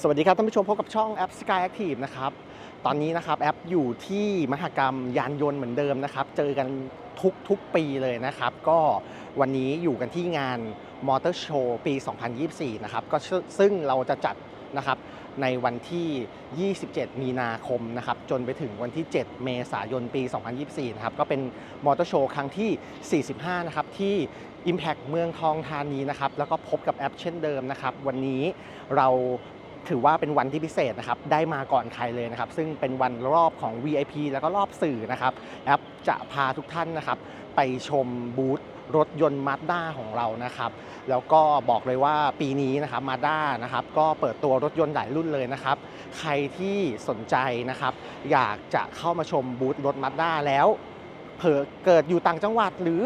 สวัสดีครับท่านผู้ชมพบกับช่องแอป Sky Active นะครับ ตอนนี้นะครับแอปอยู่ที่มหกรรมยานยนต์เหมือนเดิมนะครับ เจอกันทุกทุกปีเลยนะครับ ก็วันนี้อยู่กันที่งานมอเตอร์โชว์ปี 2024 นะครับ ก็ซึ่งซึ่งเราจะจัดนะครับในวันที่ 27 มีนาคมนะครับ จนไปถึงวันที่ 7 เมษายน ปี 2024 นะครับ ก็เป็นมอเตอร์โชว์ครั้งที่ 45 นะครับ ที่ Impact เมืองทองธานีนะครับ แล้วก็พบกับแอปเช่นเดิมนะครับ วันนี้เรา ถือว่าเป็นวันที่พิเศษนะครับ ได้มาก่อนใครเลยนะครับ ซึ่งเป็นวันรอบของ VIP แล้วก็รอบสื่อนะครับแอปจะพาทุกท่านนะครับ ไปชมบูธรถยนต์มาด้าของเรานะครับ แล้วก็บอกเลยว่าปีนี้นะครับมาด้านะครับก็เปิดตัวรถยนต์หลายรุ่นเลยนะครับ ใครที่สนใจนะครับ อยากจะเข้ามาชมบูธรถมาด้าแล้วเผอเกิดอยู่ต่างจังหวัดหรือ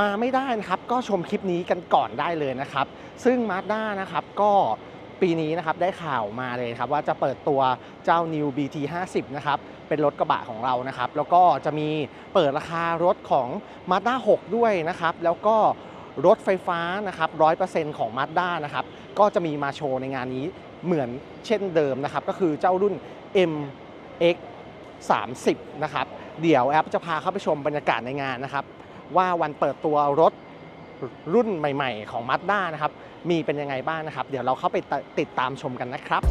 มาไม่ได้นะครับ ก็ชมคลิปนี้กันก่อนได้เลยนะครับ ซึ่งมาด้านะครับก็ ปีนี้นะครับได้ข่าวมาเลยครับว่าจะเปิดตัวเจ้า New BT 50นะครับเป็นรถกระบะของเรานะครับ แล้วก็จะมีเปิดราคารถของ Mazda 6 ด้วยนะครับ แล้วก็รถไฟฟ้านะครับ100%ของ Mazda นะครับ ก็จะมีมาโชว์ในงานนี้เหมือนเช่นเดิมนะครับ ก็คือเจ้ารุ่น MX 30นะครับ เดี๋ยวแอปจะพาเข้าไปชมบรรยากาศในงานนะครับ ว่าวันเปิดตัวรถ รุ่นใหม่ ๆ ของ Mazda นะครับ มีเป็นยังไงบ้างนะครับ เดี๋ยวเราเข้าไปติดตามชมกันนะครับ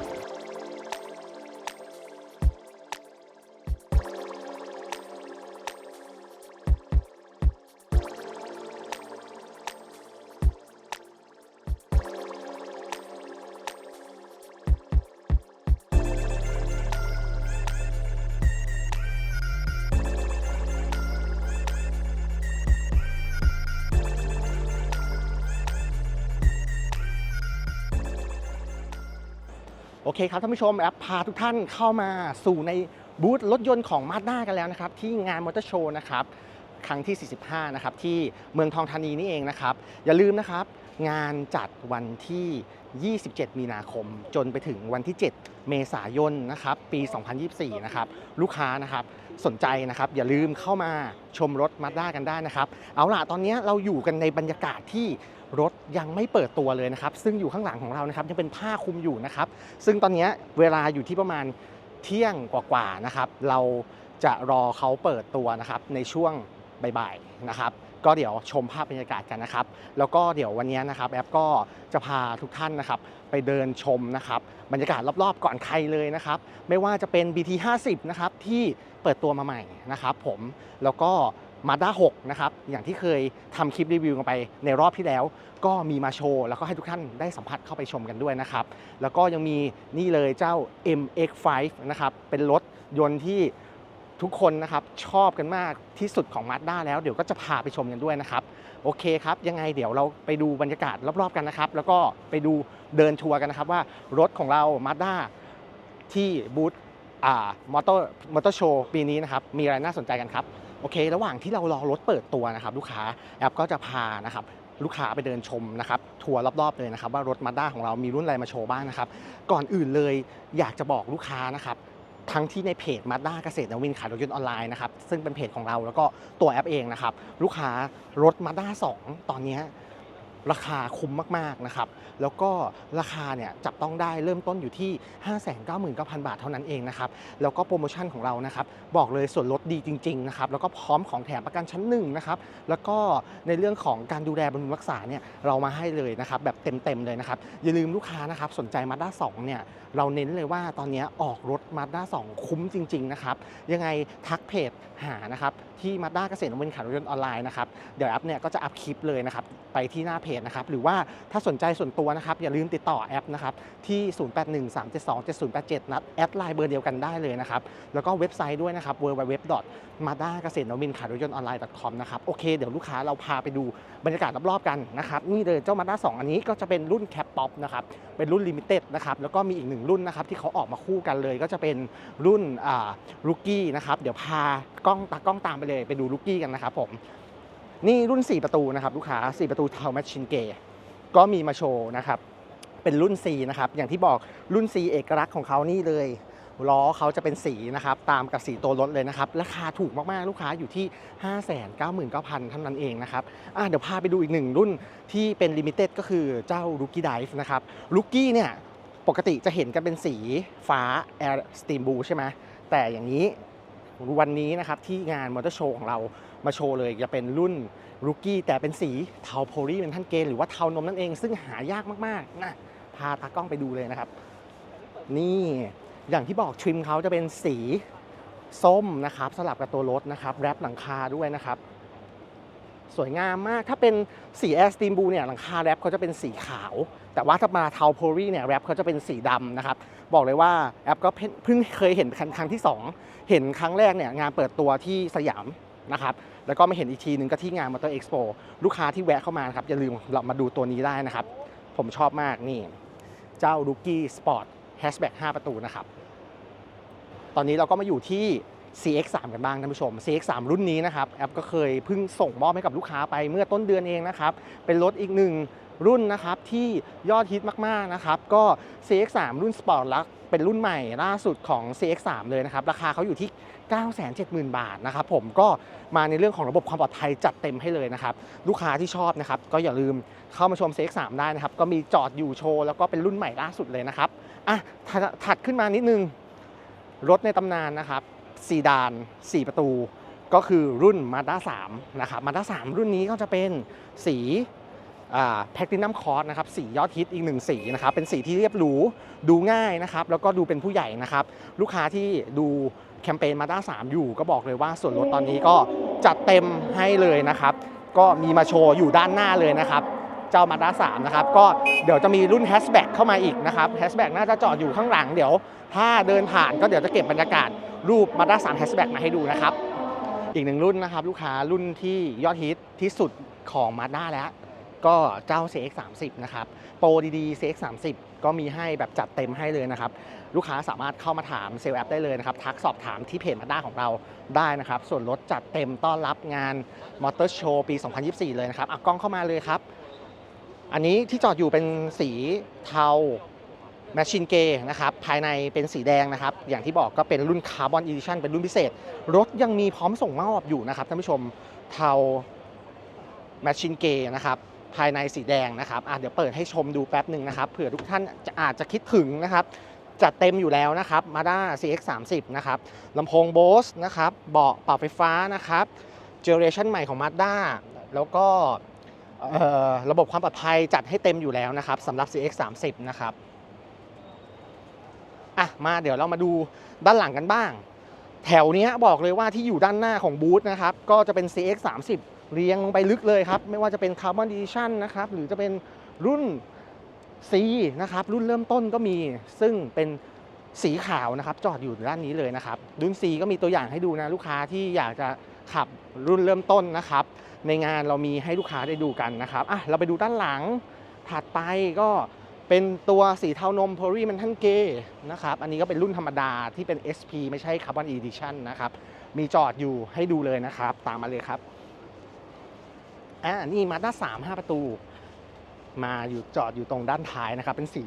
เคครับท่านผู้ชมแอปพาทุกท่านเข้ามาสู่ในบูธรถยนต์ของ Mazda กันแล้วนะครับ ที่งานมอเตอร์โชว์นะครับครั้งที่ 45 นะครับ ที่เมืองทองธานีนี่เองนะครับ อย่าลืมนะครับ งานจัดวันที่ 27 มีนาคม จนไปถึงวันที่ 7 เมษายนนะครับ ปี 2024 นะครับ ลูกค้านะครับสนใจนะครับ อย่าลืมเข้ามาชมรถ Mazda กันได้นะครับ เอาล่ะ ตอนนี้เราอยู่กันในบรรยากาศที่ รถยังไม่เปิดตัวเลยนะครับซึ่งอยู่ข้างหลังของเรานะครับยังเป็นผ้าคลุมอยู่นะครับซึ่งตอนนี้เวลาอยู่ที่ประมาณเที่ยงกว่าๆนะครับเราจะรอเขาเปิดตัวนะครับในช่วงบ่ายๆนะครับก็เดี๋ยวชมภาพบรรยากาศกันนะครับ แล้วก็เดี๋ยววันนี้นะครับแอปก็จะพาทุกท่านนะครับไปเดินชมนะครับบรรยากาศรอบๆก่อนใครเลยนะครับ ไม่ว่าจะเป็น BT 50 นะครับที่เปิดตัวมาใหม่นะครับผมแล้วก็ Mazda 6 นะครับ อย่างที่เคยทำคลิปรีวิวกันไปในรอบที่แล้ว ก็มีมาโชว์แล้วก็ให้ทุกท่านได้สัมผัสเข้าไปชมกันด้วยนะครับ แล้วก็ยังมีนี่เลยเจ้า MX5 นะครับ เป็นรถยนต์ที่ทุกคนนะครับชอบกันมากที่สุดของ Mazda แล้วเดี๋ยวก็จะพาไปชมกันด้วยนะครับ โอเคครับ ยังไงเดี๋ยวเราไปดูบรรยากาศรอบๆกันนะครับ แล้วก็ไปดูเดินทัวร์กันนะครับว่ารถของเรา Mazda ที่บูธอ่ามอเตอร์มอเตอร์โชว์ปีนี้นะครับ มีอะไรน่าสนใจกันครับ โอเค ระหว่างที่เรารอรถเปิดตัวนะครับลูกค้าแอปก็จะพานะครับลูกค้าไปเดินชมนะครับทัวร์รอบๆเลยนะครับว่ารถมาด้าของเรามีรุ่นอะไรมาโชว์บ้างนะครับก่อนอื่นเลยอยากจะบอกลูกค้านะครับทั้งที่ในเพจมาด้าเกษตรนวินขายรถยนต์ออนไลน์นะครับซึ่งเป็นเพจของเราแล้วก็ตัวแอปเองนะครับลูกค้ารถมาด้า2ตอนนี้ ราคาคุ้มมากๆนะครับ แล้วก็ราคาเนี่ยจับต้องได้เริ่มต้นอยู่ที่ 599,000 บาทเท่านั้นเองนะครับ แล้วก็โปรโมชั่นของเรานะครับ บอกเลยส่วนลดดีจริงๆนะครับ แล้วก็พร้อมของแถมประกันชั้นหนึ่งนะครับ แล้วก็ในเรื่องของการดูแลบำรุงรักษาเนี่ยเรามาให้เลยนะครับแบบเต็มๆเลยนะครับ อย่าลืมลูกค้านะครับสนใจ Mazda 2เนี่ยเราเน้นเลยว่าตอนนี้ออกรถ Mazda 2คุ้มจริง ๆ นะครับ ยังไงทักเพจหานะครับ ที่ Mazda เกษตรนวมินขายรถยนต์ออนไลน์นะครับเดี๋ยวแอปเนี่ยก็จะอัพคลิปเลยนะครับไปที่หน้าเพจนะครับหรือว่าถ้าสนใจส่วนตัวนะครับอย่าลืมติดต่อแอปนะครับที่ 0813727087 นัดแอดไลน์เบอร์เดียวกันได้เลยนะครับแล้วก็เว็บไซต์ด้วยนะครับ www mazda เกษตรนวมินขายรถยนต์ออนไลน์ .com นะครับโอเคเดี๋ยวลูกค้าเราพาไปดูบรรยากาศรอบๆกันนะครับนี่เลยเจ้า Mazda 2 อันนี้ก็จะเป็นรุ่นแคปป๊อปนะครับเป็นรุ่นลิมิเต็ดนะครับแล้วก็มีอีกหนึ่งรุ่นนะครับที่เขาออกมาคู่กันเลย ก็จะเป็นรุ่นอ่าลูกี้นะครับเดี๋ยวพากล้องตากล้องตามไปเลยไปดูลูกี้กันนะครับผมนี่รุ่น 4 ประตูนะครับลูกค้า 4 ประตูเทาแมชชินเกก็มีมาโชว์นะครับเป็นรุ่น C นะครับอย่างที่บอกรุ่น C เอกลักษณ์ของเขานี่เลยล้อเขาจะเป็นสีนะครับตามกับสีตัวรถเลยนะครับราคาถูกมากๆลูกค้าอยู่ที่ 599,000เท่านั้นเองนะครับอะเดี๋ยวพาไปดูอีกหนึ่งรุ่นที่เป็นลิมิเต็ดก็คือเจ้า Rookie Dive นะครับ Rookie เนี่ยปกติจะเห็นกันเป็นสีฟ้า Air Steam Blue ใช่ไหมแต่อย่างนี้ วันนี้นะครับที่งานมอเตอร์โชว์ของเรามาโชว์เลยจะเป็นรุ่นรูกี้แต่เป็นสีเทาโพลีเป็นท่านเกนหรือว่าเทานมนั่นเอง ซึ่งหายากมากๆนะพาตากล้องไปดูเลยนะครับ นี่อย่างที่บอกทริมเขาจะเป็นสีส้มนะครับสลับกับตัวรถนะครับแรปหลังคาด้วยนะครับ สวยงามมาก ถ้าเป็นสีแอสตีมบูเนี่ยหลังคาแรปเขาจะเป็นสีขาว แต่ว่าถ้ามาเทาโพลีเนี่ยแรปเขาจะเป็นสีดำนะครับ บอกเลยว่าแอปก็เพิ่งเคยเห็นครั้งที่ 2 เห็นครั้งแรกเนี่ยงานเปิดตัวที่สยามนะครับ แล้วก็ม่เห็นอีกทีหนึงก็ที่งานมอเตอร์เอ็กซ์โปลูกค้าที่แวะเข้ามานะครับ อย่าลืมเรามาดูตัวนี้ได้นะครับ ผมชอบมากนี่ เจ้า r o o k i e Sport Hatchback 5ประตูนะครับ ตอนนี้เราก็มาอยู่ที่ CX3 กันบ้างท่านผู้ชม CX3 รุ่นนี้นะครับแอปก็เคยเพิ่งส่งมอบให้กับลูกค้าไปเมื่อต้นเดือนเองนะครับเป็นรถอีกหนึ่งรุ่นนะครับที่ยอดฮิตมากๆนะครับก็ CX3 รุ่น Sport ลักเป็นรุ่นใหม่ล่าสุดของ CX3 เลยนะครับ ราคาเขาอยู่ที่ 970,000 บาทนะครับผมก็มาในเรื่องของระบบความปลอดภัยจัดเต็มให้เลยนะครับ ลูกค้าที่ชอบนะครับ ก็อย่าลืมเข้ามาชม CX3 ได้นะครับ ก็มีจอดอยู่โชว์ แล้วก็เป็นรุ่นใหม่ล่าสุดเลยนะครับอะถถัดขึ้นมานิดนึง รถในตำนานนะครับ ซีดาน 4 ประตู ก็คือรุ่น Mazda 3 นะครับ Mazda 3 รุ่นนี้ก็จะเป็นสีแพคตินัมคอร์สนะครับสียอดฮิตอีกหนึ่งสีนะครับเป็นสีที่เรียบหรูดูง่ายนะครับแล้วก็ดูเป็นผู้ใหญ่นะครับลูกค้าที่ดูแคมเปญ Mazda 3อยู่ ก็บอกเลยว่าส่วนลดตอนนี้ก็จัดเต็มให้เลยนะครับก็มีมาโชว์อยู่ด้านหน้าเลยนะครับเจ้า Mazda 3นะครับก็เดี๋ยวจะมีรุ่นแฮชแบ็กเข้ามาอีกนะครับแฮชแบ็กน่าจะจอดอยู่ข้างหลังเดี๋ยว ถ้าเดินผ่านก็เดี๋ยวจะเก็บบรรยากาศ รูป Mazda 3แฮชแบ็กมาให้ดูนะครับ อีกหนึ่งรุ่นนะครับ ลูกค้ารุ่นที่ยอดฮิตที่สุดของ Mazda แล้ว ก็เจ้า CX 3 0 นะครับ โปรดีๆ CX 3 0 ก็มีให้แบบจัดเต็มให้เลยนะครับ ลูกค้าสามารถเข้ามาถามเซลล์แอปได้เลยนะครับ ทักสอบถามที่เพจ Mazda ของเราได้นะครับ ส่วนลดจัดเต็มต้อนรับงานมอเตอร์โชว์ปี 2024 เลยนะครับอะกล้องเข้ามาเลยครับ อันนี้ที่จอดอยู่เป็นสีเทา แมชชีนเกนะครับภายในเป็นสีแดงนะครับ อย่างที่บอกก็เป็นรุ่นคาร์บอนอีดิชันเป็นรุ่นพิเศษ รถยังมีพร้อมส่งมอบอยู่นะครับท่านผู้ชมเทาแมชชีนเกนะครับภายในสีแดงนะครับเดี๋ยวเปิดให้ชมดูแป๊บหนึ่งนะครับเผื่อทุกท่านจะอาจจะคิดถึงนะครับจัดเต็มอยู่แล้วนะครับ Mazda CX 3 0นะครับลำโพง Bose นะครับเบาะปรับไฟฟ้านะครับเจเนอเรชันใหม่ของ Mazda แล้วก็ระบบความปลอดภัยจัดให้เต็มอยู่แล้วนะครับสำหรับ CX 3 0นะครับ อะมาเดี๋ยวเรามาดูด้านหลังกันบ้าง แถวนี้บอกเลยว่าที่อยู่ด้านหน้าของบูธนะครับ ก็จะเป็น CX 3 0เรียงลงไปลึกเลยครับ ไม่ว่าจะเป็น Carbon Edition นะครับ หรือจะเป็นรุ่น C นะครับ รุ่นเริ่มต้นก็มี ซึ่งเป็นสีขาวนะครับ จอดอยู่ด้านนี้เลยนะครับ รุ่น C ก็มีตัวอย่างให้ดูนะลูกค้าที่อยากจะขับรุ่นเริ่มต้นนะครับ ในงานเรามีให้ลูกค้าได้ดูกันนะครับอะเราไปดูด้านหลังถัดไปก็ เป็นตัวสีเทานม p o r y m a n t a n g a y นะครับ อันนี้ก็เป็นรุ่นธรรมดาที่เป็น SP ไม่ใช่ Carbon Edition นะครับ มีจอดอยู่ให้ดูเลยนะครับ ตามมาเลยครับ อ่า นี่มาด้า3 5ประตู มาอยู่จอดอยู่ตรงด้านท้ายนะครับ เป็นสี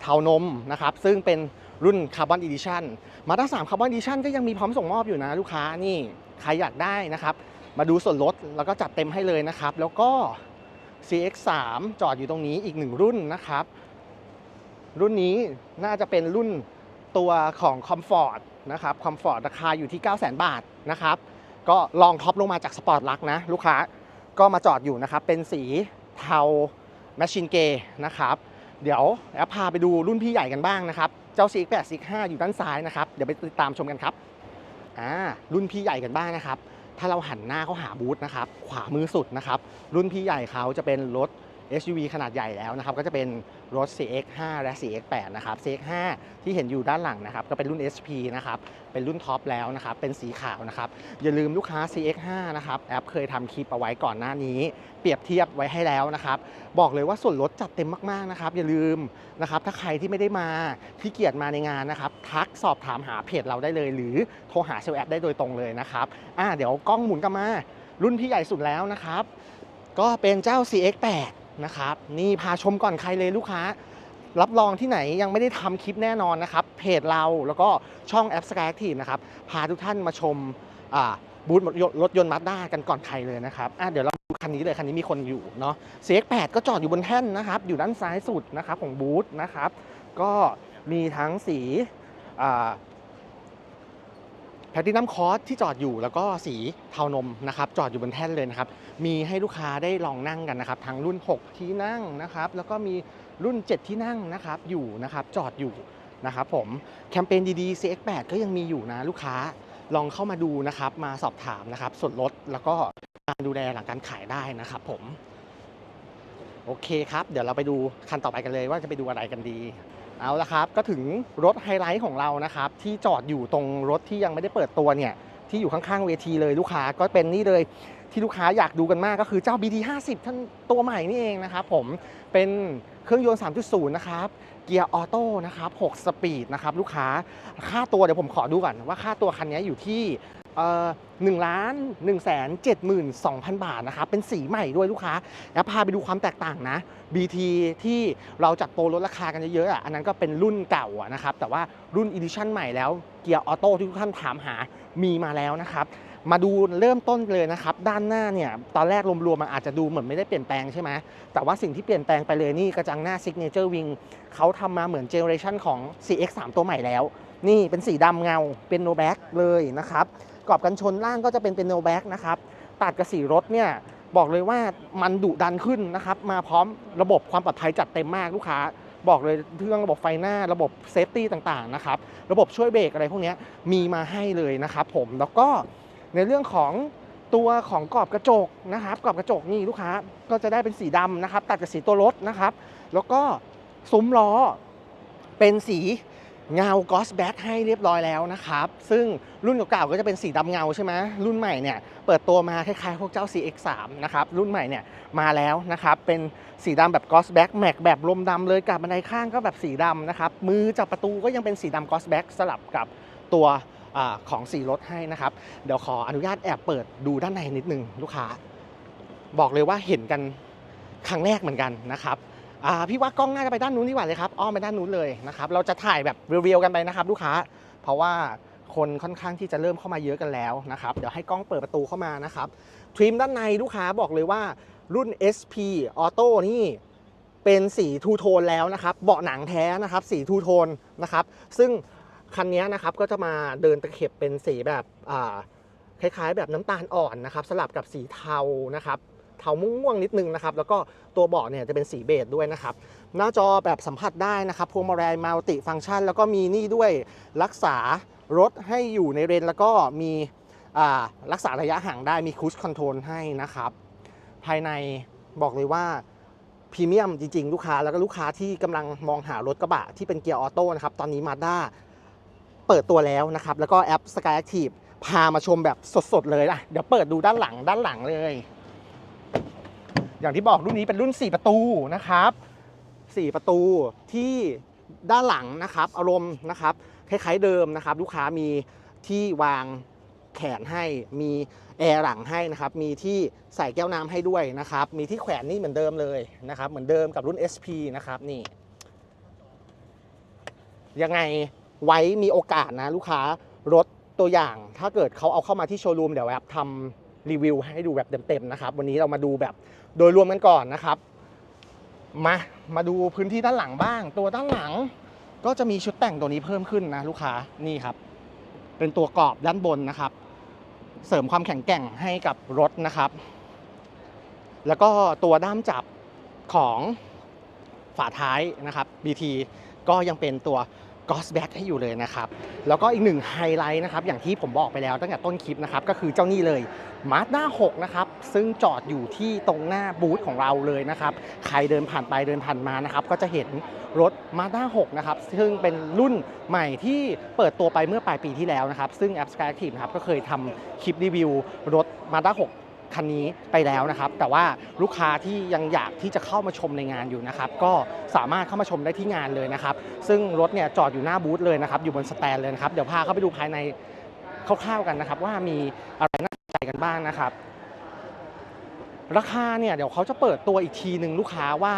เทานมนะครับ ซึ่งเป็นรุ่น Carbon Edition มาด้า3 Carbon Edition ก็ยังมีพร้อมส่งมอบอยู่นะลูกค้า นี่ ใครอยากได้นะครับ มาดูส่วนลดแล้วก็จัดเต็มให้เลยนะครับ แล้วก็ CX3 จอดอยู่ตรงนี้อีกหนึ่งรุ่นนะครับ รุ่นนี้น่าจะเป็นรุ่นตัวของ Comfort นะครับ Comfort ราคาอยู่ที่ 900,000 บาทนะครับ ก็ลองท็อปลงมาจากสปอร์ตลักนะลูกค้าก็มาจอดอยู่นะครับ เป็นสีเทาแมชชีนเกนะครับ เดี๋ยวแอปพาไปดูรุ่นพี่ใหญ่กันบ้างนะครับ เจ้า CX8 CX5 อยู่ด้านซ้ายนะครับ เดี๋ยวไปติดตามชมกันครับอ่ารุ่นพี่ใหญ่กันบ้างนะครับ ถ้าเราหันหน้าเข้าหาบูธนะครับ ขวามือสุดนะครับ รุ่นพี่ใหญ่เขาจะเป็นรถ SUV ขนาดใหญ่แล้วนะครับ ก็จะเป็น รถ CX5 และ CX8 นะครับ CX5 ที่เห็นอยู่ด้านหลังนะครับ ก็เป็นรุ่น SP นะครับ เป็นรุ่นท็อปแล้วนะครับ เป็นสีขาวนะครับ อย่าลืมลูกค้า CX5 นะครับ แอปเคยทำคลิปเอาไว้ก่อนหน้านี้ เปรียบเทียบไว้ให้แล้วนะครับ บอกเลยว่าส่วนลดจัดเต็มมากๆนะครับ อย่าลืมนะครับ ถ้าใครที่ไม่ได้มาที่เกียรติมาในงานนะครับ ทักสอบถามหาเพจเราได้เลย หรือโทรหาเซลล์แอปได้โดยตรงเลยนะครับอ่าเดี๋ยวกล้องหมุนกลับมา รุ่นพี่ใหญ่สุดแล้วนะครับ ก็เป็นเจ้า CX8 นะครับ นี่พาชมก่อนใครเลยลูกค้า รับรองที่ไหนยังไม่ได้ทำคลิปแน่นอนนะครับ เพจเราแล้วก็ช่องแอป Sky Active นะครับ พาทุกท่านมาชมาบูธรถยนต์มาด้ากันก่อนใครเลยนะครับอะเดี๋ยวเราดูคันนี้เลย คันนี้มีคนอยู่เนาะ CX8 ก็จอดอยู่บนแท่นนะครับ อยู่ด้านซ้ายสุดนะครับของบูธนะครับ ก็มีทั้งสี แพลตินัมคอร์สที่จอดอยู่แล้วก็สีเทานมนะครับจอดอยู่บนแท่นเลยนะครับ มีให้ลูกค้าได้ลองนั่งกันนะครับทั้งรุ่น 6 ที่นั่งนะครับ แล้วก็มีรุ่น 7 ที่นั่งนะครับอยู่นะครับจอดอยู่นะครับผมแคมเปญดีๆ CX8 ก็ยังมีอยู่นะลูกค้าลองเข้ามาดูนะครับ มาสอบถามนะครับส่วนลดแล้วก็การดูแลหลังการขายได้นะครับผม โอเคครับ เดี๋ยวเราไปดูคันต่อไปกันเลยว่าจะไปดูอะไรกันดี เอาละครับก็ถึงรถไฮไลท์ของเรานะครับ ที่จอดอยู่ตรงรถที่ยังไม่ได้เปิดตัวเนี่ย ที่อยู่ข้างๆเวทีเลยลูกค้าก็เป็นนี่เลยที่ลูกค้าอยากดูกันมากก็คือเจ้า BT 50 ท่านตัวใหม่นี่เองนะครับผมเป็นเครื่องยนต์ 3.0 นะครับ เกียร์ออโต้นะครับ 6 สปีดนะครับ ลูกค้าค่าตัวเดี๋ยวผมขอดูก่อนว่าค่าตัวคันนี้อยู่ที่ หนึ่งล้านหนึ่งแสนเจ็ดหมื่นสองพันบาทนะครับเป็นสีใหม่ด้วยลูกค้า แล้วพาไปดูความแตกต่างนะ BT ที่เราจัดโปรลดราคากันเยอะๆอะอันนั้นก็เป็นรุ่นเก่าอะนะครับ แต่ว่ารุ่นอีดิชั่นใหม่แล้วเกียร์ออโต้ที่ทุกท่านถามหามีมาแล้วนะครับมาดูเริ่มต้นเลยนะครับ ด้านหน้าเนี่ยตอนแรกรวมๆมันอาจจะดูเหมือนไม่ได้เปลี่ยนแปลงใช่ไหมแต่ว่าสิ่งที่เปลี่ยนแปลงไปเลยนี่กระจังหน้า Signature Wing เขาทำมาเหมือนเจเนอเรชันของ CX3 ตัวใหม่แล้ว นี่เป็นสีดำเงาเป็นโนแบ็กเลยนะครับกรอบกันชนล่างก็จะเป็นเป็นโนแบ็กนะครับตัดกับสีรถเนี่ยบอกเลยว่ามันดุดันขึ้นนะครับ มาพร้อมระบบความปลอดภัยจัดเต็มมากลูกค้า บอกเลยเรื่องระบบไฟหน้าระบบเซฟตี้ต่างๆนะครับ ระบบช่วยเบรกอะไรพวกนี้มีมาให้เลยนะครับผมแล้วก็ในเรื่องของตัวของกรอบกระจกนะครับกรอบกระจกนี่ลูกค้าก็จะได้เป็นสีดำนะครับ ตัดกับสีตัวรถนะครับ แล้วก็ซุ้มล้อเป็นสี เงากอสแบ็กให้เรียบร้อยแล้วนะครับ ซึ่งรุ่นเก่าๆก็จะเป็นสีดำเงาใช่ไหมรุ่นใหม่เนี่ยเปิดตัวมาคล้ายๆพวกเจ้า CX3 นะครับรุ่นใหม่เนี่ยมาแล้วนะครับเป็นสีดำแบบกอสแบ็กแม็กแบบลมดำเลยกับบันไดข้างก็แบบสีดำนะครับมือจับประตูก็ยังเป็นสีดำกอสแบ็กสลับกับตัวอของสีรถให้นะครับ เดี๋ยวขออนุญาตแอบเปิดดูด้านในนิดนึงลูกค้า บอกเลยว่าเห็นกันครั้งแรกเหมือนกันนะครับ พี่ว่ากล้องน่าจะไปด้านนู้นดีกว่าเลยครับอ้อมไปด้านนู้นเลยนะครับเราจะถ่ายแบบเรียวๆกันไปนะครับ ลูกค้า เพราะว่าคนค่อนข้างที่จะเริ่มเข้ามาเยอะกันแล้วนะครับเดี๋ยวให้กล้องเปิดประตูเข้ามานะครับทริมด้านในลูกค้าบอกเลยว่ารุ่น SP Auto นี่เป็นสีทูโทนแล้วนะครับเบาะหนังแท้นะครับสีทูโทนนะครับซึ่งคันนี้นะครับก็จะมาเดินตะเข็บเป็นสีแบบคล้ายๆ แบบน้ำตาลอ่อนนะครับสลับกับสีเทานะครับ เทาม่วงๆนิดนึงนะครับแล้วก็ตัวเบาะเนี่ยจะเป็นสีเบจด้วยนะครับหน้าจอแบบสัมผัสได้นะครับพวงมาลัยมัลติฟังก์ชัน แล้วก็มีนี่ด้วยรักษารถให้อยู่ในเรนแล้วก็มีรักษาระยะห่างได้มีคูชคอนโทรลให้นะครับ ภายในบอกเลยว่าพรีเมียมจริงๆ ลูกค้าแล้วก็ลูกค้าที่กำลังมองหารถกระบะที่เป็นเกียร์ออโต้นะครับ ตอนนี้มาด้าเปิดตัวแล้วนะครับ แล้วก็แอป Sky Active พามาชมแบบสดๆเลยนะเดี๋ยวเปิดดูด้านหลังด้านหลังเลย อย่างที่บอกรุ่นนี้เป็นรุ่น 4 ประตูนะครับ 4 ประตูที่ด้านหลังนะครับ อารมณ์นะครับคล้ายๆเดิมนะครับ ลูกค้ามีที่วางแขนให้มีแอร์หลังให้นะครับ มีที่ใส่แก้วน้ำให้ด้วยนะครับ มีที่แขวนนี่เหมือนเดิมเลยนะครับ เหมือนเดิมกับรุ่น SP นะครับนี่ ยังไงไว้มีโอกาสนะลูกค้ารถตัวอย่าง ถ้าเกิดเขาเอาเข้ามาที่โชว์รูมเดี๋ยวแอปทำรีวิวให้ดูแบบเต็มๆนะครับ วันนี้เรามาดูแบบ โดยรวมกันก่อนนะครับ มามาดูพื้นที่ด้านหลังบ้าง ตัวด้านหลังก็จะมีชุดแต่งตัวนี้เพิ่มขึ้นนะลูกค้านี่ครับ เป็นตัวกรอบด้านบนนะครับ เสริมความแข็งแกร่งให้กับรถนะครับ แล้วก็ตัวด้ามจับของฝาท้ายนะครับ BT ก็ยังเป็นตัว g o s b a c k ให้อยู่เลยนะครับ แล้วก็อีกหนึ่งไฮไลท์นะครับ อย่างที่ผมบอกไปแล้วตั้งแต่ต้นคลิปนะครับ ก็คือเจ้านี่เลย Mazda 6นะครับ ซึ่งจอดอยู่ที่ตรงหน้าบูธของเราเลยนะครับ ใครเดินผ่านไปเดินผ่านมานะครับ ก็จะเห็นรถ Mazda 6นะครับ ซึ่งเป็นรุ่นใหม่ที่เปิดตัวไปเมื่อปลายปีที่แล้วนะครับ ซึ่ง App Sky Active นะครับก็เคยทำคลิปรีวิวรถ Mazda 6 คันนี้ไปแล้วนะครับ แต่ว่าลูกค้าที่ยังอยากที่จะเข้ามาชมในงานอยู่นะครับ ก็สามารถเข้ามาชมได้ที่งานเลยนะครับ ซึ่งรถเนี่ยจอดอยู่หน้าบูธเลยนะครับ อยู่บนสแตนเลยนะครับ เดี๋ยวพาเข้าไปดูภายในคร่าวๆกันนะครับ ว่ามีอะไรน่าสนใจกันบ้างนะครับ ราคาเนี่ยเดี๋ยวเขาจะเปิดตัวอีกทีหนึ่งลูกค้าว่า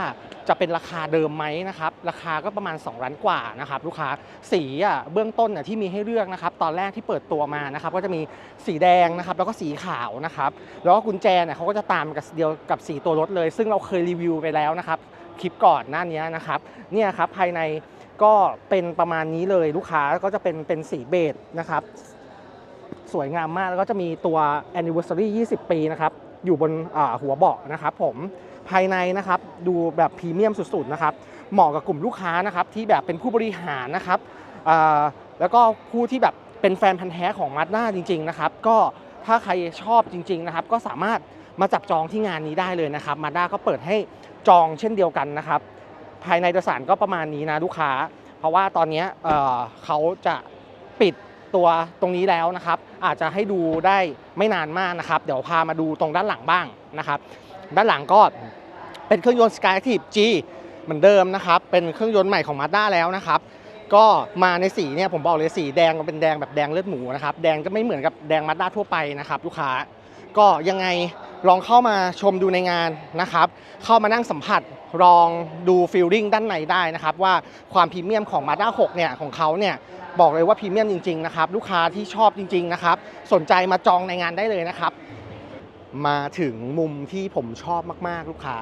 จะเป็นราคาเดิมไหมนะครับราคาก็ประมาณ 2 ล้านกว่านะครับลูกค้าสีอะเบื้องต้นน่ะที่มีให้เลือกนะครับตอนแรกที่เปิดตัวมานะครับก็จะมีสีแดงนะครับแล้วก็สีขาวนะครับแล้วก็กุญแจเนี่ยเขาก็จะตามกับเดียวกับสีตัวรถเลย ซึ่งเราเคยรีวิวไปแล้วนะครับคลิปก่อนหน้านี้นะครับเนี่ยครับภายในก็เป็นประมาณนี้เลยลูกค้าก็จะเป็นเป็นสีเบจนะครับสวยงามมากแล้วก็จะมีตัว anniversary 20 ปีนะครับ อยู่บนหัวเบาะนะครับผมภายในนะครับดูแบบพรีเมียมสุดๆนะครับเหมาะกับกลุ่มลูกค้านะครับที่แบบเป็นผู้บริหารนะครับแล้วก็ผู้ที่แบบเป็นแฟนพันธ์แท้ของมาด้าจริงๆนะครับก็ถ้าใครชอบจริงๆนะครับก็สามารถมาจับจองที่งานนี้ได้เลยนะครับมาด้าก็เปิดให้จองเช่นเดียวกันนะครับ ภายในโดยสารก็ประมาณนี้นะลูกค้า เพราะว่าตอนนี้เขาจะปิด ตัวตรงนี้แล้วนะครับ อาจจะให้ดูได้ไม่นานมากนะครับ เดี๋ยวพามาดูตรงด้านหลังบ้างนะครับ ด้านหลังก็เป็นเครื่องยนต์ Skyactiv G เหมือนเดิมนะครับ เป็นเครื่องยนต์ใหม่ของ Mazda แล้วนะครับ ก็มาในสีเนี่ยผมบอกเลยสีแดงมันเป็นแดงแบบแดงเลือดหมูนะครับ แดงจะไม่เหมือนกับแดง Mazda ทั่วไปนะครับ ลูกค้า ก็ยังไง ลองเข้ามาชมดูในงานนะครับ เข้ามานั่งสัมผัสลองดูฟีลลิ่งด้านในได้นะครับ ว่าความพรีเมียมของ Mazda 6เนี่ยของเขาเนี่ยบอกเลยว่าพรีเมียมจริงๆนะครับลูกค้าที่ชอบจริง ๆนะครับ สนใจมาจองในงานได้เลยนะครับ มาถึงมุมที่ผมชอบมากๆ ลูกค้า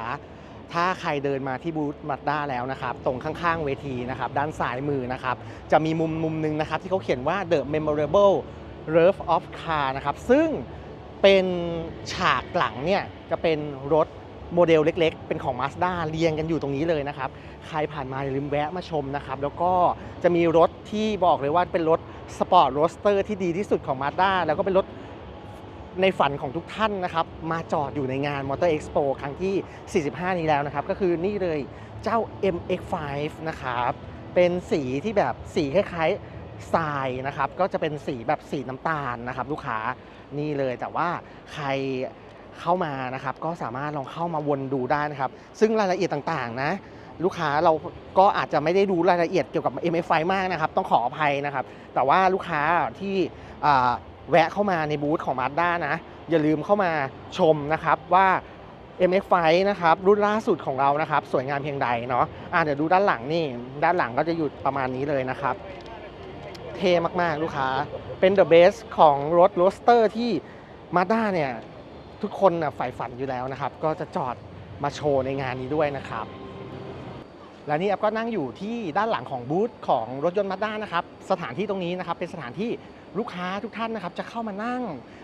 ถ้าใครเดินมาที่บูธมาด้าแล้วนะครับ ตรงข้างๆเวทีนะครับ ด้านซ้ายมือนะครับ จะมีมุมมุมหนึ่งนะครับ ที่เขาเขียนว่า The Memorable Rave of Car นะครับ ซึ่ง เป็นฉากหลังเนี่ยจะเป็นรถโมเดลเล็กๆ เป็นของ Mazda เรียงกันอยู่ตรงนี้เลยนะครับ ใครผ่านมาอย่าลืมแวะมาชมนะครับ แล้วก็จะมีรถที่บอกเลยว่าเป็นรถสปอร์ตโรสเตอร์ที่ดีที่สุดของ Mazda แล้วก็เป็นรถในฝันของทุกท่านนะครับ มาจอดอยู่ในงาน Motor Expo ครั้งที่ 45 นี้แล้วนะครับ ก็คือนี่เลยเจ้า MX5 นะครับ เป็นสีที่แบบสีคล้ายๆ ทรายนะครับ ก็จะเป็นสีแบบสีน้ำตาลนะครับ ลูกค้านี่เลยแต่ว่าใครเข้ามานะครับ ก็สามารถลองเข้ามาวนดูได้นะครับ ซึ่งรายละเอียดต่างๆนะ ลูกค้าเราก็อาจจะไม่ได้รู้รายละเอียดเกี่ยวกับ MX5 มากนะครับ ต้องขออภัยนะครับ แต่ว่าลูกค้าที่แวะเข้ามาในบูธของ Mazda นะ อย่าลืมเข้ามาชมนะครับว่า MX5 นะครับ รุ่นล่าสุดของเรานะครับ สวยงามเพียงใดเนาะอะเดี๋ยวดูด้านหลังนี่ ด้านหลังก็จะอยู่ประมาณนี้เลยนะครับ เท่มากๆ ลูกค้า เป็น The Best ของรถโรสเตอร์ที่ Mazda เนี่ย ทุกคนน่ะใฝ่ฝันอยู่แล้วนะครับ ก็จะจอดมาโชว์ในงานนี้ด้วยนะครับ และนี่แอปก็นั่งอยู่ที่ด้านหลังของบูธของรถยนต์มาด้านะครับ สถานที่ตรงนี้นะครับ เป็นสถานที่ลูกค้าทุกท่านนะครับ จะเข้ามานั่ง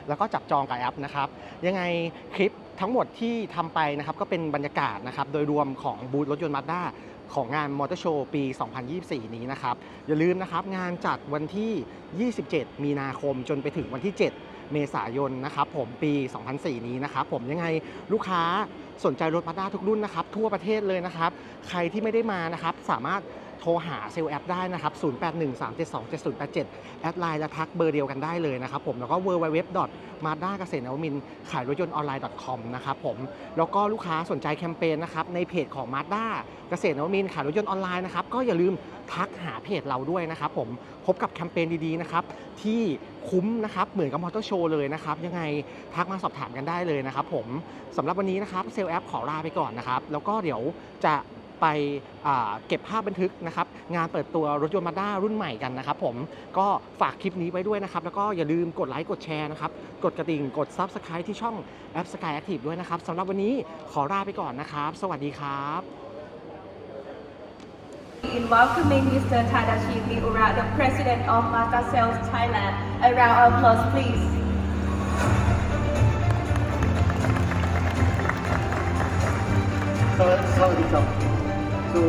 แล้วก็จับจองกับแอปนะครับ ยังไงคลิปทั้งหมดที่ทำไปนะครับ ก็เป็นบรรยากาศนะครับ โดยรวมของบูธรถยนต์มาด้า ของงานมอเตอร์โชว์ปี 2024 นี้นะครับ อย่าลืมนะครับงานจัดวันที่ 27 มีนาคมจนไปถึงวันที่ 7 เมษายนนะครับผมปี 2004 นี้นะครับผมยังไงลูกค้าสนใจรถมาด้าทุกรุ่นนะครับทั่วประเทศเลยนะครับ ใครที่ไม่ได้มานะครับสามารถ โทรหาเซลล์แอปได้นะครับ 0813727087 แอดไลน์และทักเบอร์เดียวกันได้เลยนะครับผมแล้วก็ www m a d a เกษตรนวมินขายรถยนต์ออนไลน์ .com นะครับผมแล้วก็ลูกค้าสนใจแคมเปญนะครับในเพจของ m a d a เกษตรนวมินขายรถยนต์ออนไลน์นะครับก็อย่าลืมทักหาเพจเราด้วยนะครับผมพบกับแคมเปญดีๆนะครับที่คุ้มนะครับเหมือนกับมอเตอร์โชว์เลยนะครับยังไงทักมาสอบถามกันได้เลยนะครับผมสำหรับวันนี้นะครับเซลล์แอปขอลาไปก่อนนะครับแล้วก็เดี๋ยวจะ ไปอ่าเก็บภาพบันทึกนะครับงานเปิดตัวรถยนต์มาด้ารุ่นใหม่กันนะครับผมก็ฝากคลิปนี้ไว้ด้วยนะครับ แล้วก็อย่าลืมกดไลค์กดแชร์นะครับกดกระดิ่งกด Subscribe ที่ช่องแอป Sky Active ด้วยนะครับสำหรับวันนี้ขอลาไปก่อนนะครับ สวัสดีครับ In welcoming Mr. Tadashi Miura, the president of Mazda Sales Thailand. A round of applause, please. Sa- Saudi I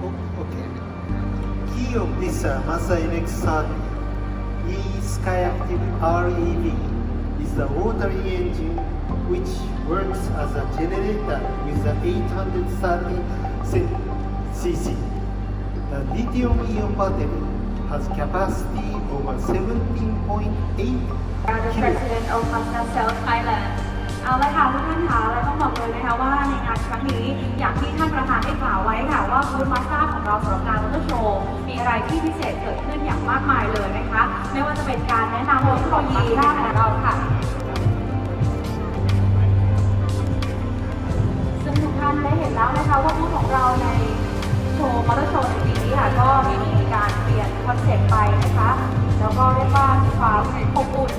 Oh, okay. Key of this uh, Mazda MX-30 E Skyactiv REV is the rotary engine which works as a generator with the 830 cc. The lithium-ion battery has capacity over 17.8 เาจะ President of p a s t a Cell Thailand เอาละค่ะทุกท่านคะและต้องบอกเลยนะคะว่าในงานครั้งนี้อย่างที่ท่านประธานได้กล่าวไว้ค่ะว่าบูธมาสเตอร์ของเราสำหรับงานมอเตอร์โชว์มีอะไรที่พิเศษเกิดขึ้นอย่างมากมายเลยนะคะ ไม่ว่าจะเป็นการแนะนำเทคโนโลยีด้านของเราค่ะซึ่งทุกท่านได้เห็นแล้วนะคะว่าบูธของเราในโชว์มอเตอร์โชว์ในปีนี้ค่ะก็มีการเปลี่ยนคอนเซ็ปต์ไปนะคะ แล้วก็เรียกว่ามีความอบอุ่น